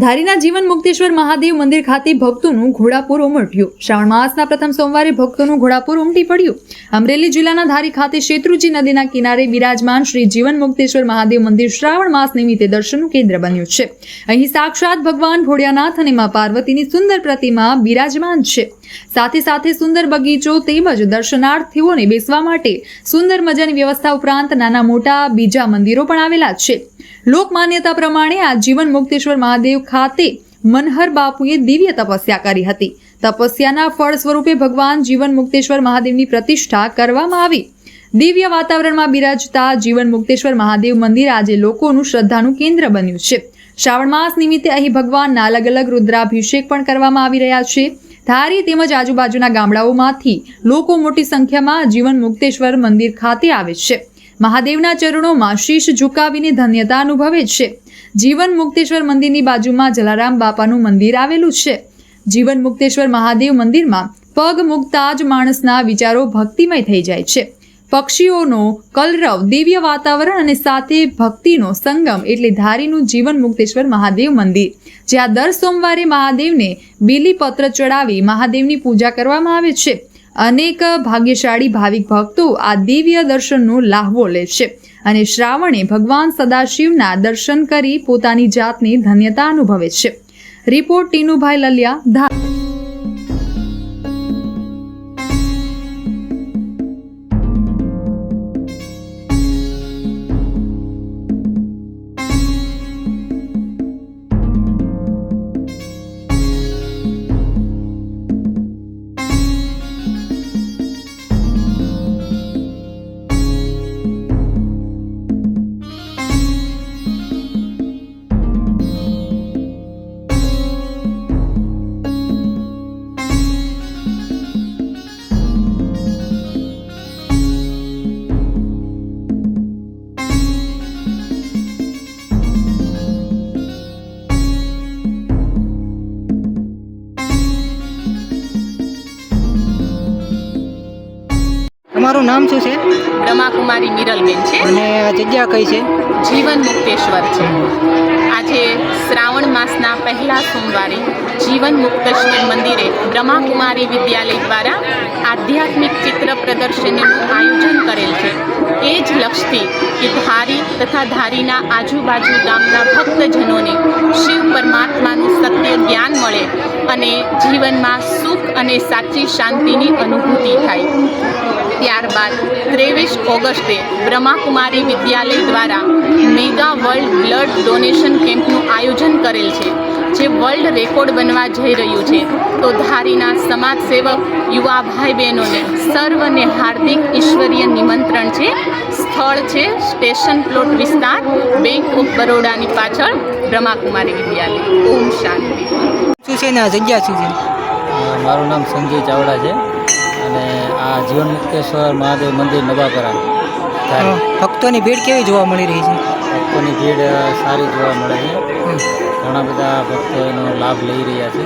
ધારીના જીવન મુક્તેશ્વર મહાદેવ મંદિર ખાતે ભક્તોનું ઘોડાપુર ઉમટ્યું. શ્રાવણ માસના પ્રથમ સોમવારે ભક્તોનું ઘોડાપુર ઉમટી પડ્યું. અમરેલી જિલ્લાના ધારી ખાતે શેત્રુજી નદીના કિનારે બિરાજમાન શ્રી જીવન મુક્તેશ્વર મહાદેવ મંદિર શ્રાવણ માસ નિમિત્તે દર્શનનું કેન્દ્ર બન્યું છે. અહીં સાક્ષાત ભગવાન ભોળિયાનાથ અને મા પાર્વતીની સુંદર પ્રતિમા બિરાજમાન છે. સાથે સાથે સુંદર બગીચો તેમજ દર્શનાર્થીઓને બેસવા માટે સુંદર મજાની વ્યવસ્થા ઉપરાંત નાના મોટા બીજા મંદિરો પણ આવેલા છે. લોકમાન્યતા પ્રમાણે આ જીવન મુક્તેશ્વર મહાદેવ ખાતે મનહર બાપુએ દિવ્ય તપસ્યા કરી હતી. તપસ્યાના ફળ સ્વરૂપે ભગવાન જીવન મુક્તેશ્વર મહાદેવની પ્રતિષ્ઠા કરવામાં આવી. દિવ્ય વાતાવરણમાં બિરાજતા જીવન મુક્તેશ્વર મહાદેવ મંદિર આજે લોકોનું શ્રદ્ધાનું કેન્દ્ર બન્યું છે. શ્રાવણ માસ નિમિત્તે અહીં ભગવાનના અલગ અલગ રુદ્રાભિષેક પણ કરવામાં આવી રહ્યા છે. ધારી તેમજ આજુબાજુના ગામડાઓમાંથી લોકો મોટી સંખ્યામાં જીવન મુક્તેશ્વર મંદિર ખાતે આવે છે. મહાદેવના ચરણોમાં શીશ ઝુકાવીને ધન્યતા અનુભવે છે. જીવન મુક્તેશ્વર મંદિરની બાજુમાં જલારામ બાપાનું મંદિર આવેલું છે. જીવન મુક્તેશ્વર મહાદેવ મંદિરમાં પગ મૂકતા જ માણસના વિચારો ભક્તિમય થઈ જાય છે. પક્ષીઓનો કલરવ, દિવ્ય વાતાવરણ અને સાથે ભક્તિનો સંગમ એટલે ધારીનું જીવન મુક્તેશ્વર મહાદેવ મંદિર. જ્યાં દર સોમવારે મહાદેવને બીલીપત્ર ચડાવી મહાદેવની પૂજા કરવામાં આવે છે. અનેક ભાગ્યશાળી ભાવિક ભક્તો આ દિવ્ય દર્શનનો લાહવો લે છે અને શ્રાવણે ભગવાન સદાશિવના દર્શન કરી પોતાની જાતની ધન્યતા અનુભવે છે. રિપોર્ટ ટીનુભાઈ લલિયા ધા તમારું નામ શું છે? બ્રહ્માકુમારી મિરલબેન છે. અને આ જગ્યા કઈ છે? જીવન મુક્તેશ્વર છે. આજે શ્રાવણ માસના પહેલા સોમવારે જીવન મુક્તેશ્વર મંદિરે બ્રહ્માકુમારી વિદ્યાલય દ્વારા આધ્યાત્મિક ચિત્ર પ્રદર્શનીનું આયોજન કરેલ છે. એ જ લક્ષ્યથી કે ધારી તથા ધારીના આજુબાજુ ગામના ભક્તજનોને શિવ પરમાત્માનું સત્ય જ્ઞાન મળે અને જીવનમાં સુખ અને સાચી શાંતિની અનુભૂતિ થાય. ત્યારબાદ ત્રેવીસ ઓગસ્ટે બ્રહ્માકુમારી વિદ્યાલય દ્વારા મેગા વર્લ્ડ બ્લડ ડોનેશન કેમ્પનું આયોજન કરેલ છે જે વર્લ્ડ રેકોર્ડ બનવા જઈ રહ્યું છે. તો ધારીના સમાજ સેવક યુવા ભાઈ બહેનોને સર્વને હાર્દિક ઈશ્વરીય નિમંત્રણ છે. સ્થળ છે સ્ટેશન પ્લોટ વિસ્તાર બેંક ઓફ બરોડાની પાછળ બ્રહ્માકુમારી વિદ્યાલય. ઓમ શાંતિ. શું છે ને જગ્યા શું છે? મારું નામ સંજય ચાવડા છે અને આ જીવન મુક્તેશ્વર મહાદેવ મંદિર નવાપરા ભક્તોની ભીડ કેવી જોવા મળી રહી છે? ભક્તોની ભીડ સારી જોવા મળે છે. ઘણા બધા ભક્તો એનો લાભ લઈ રહ્યા છે.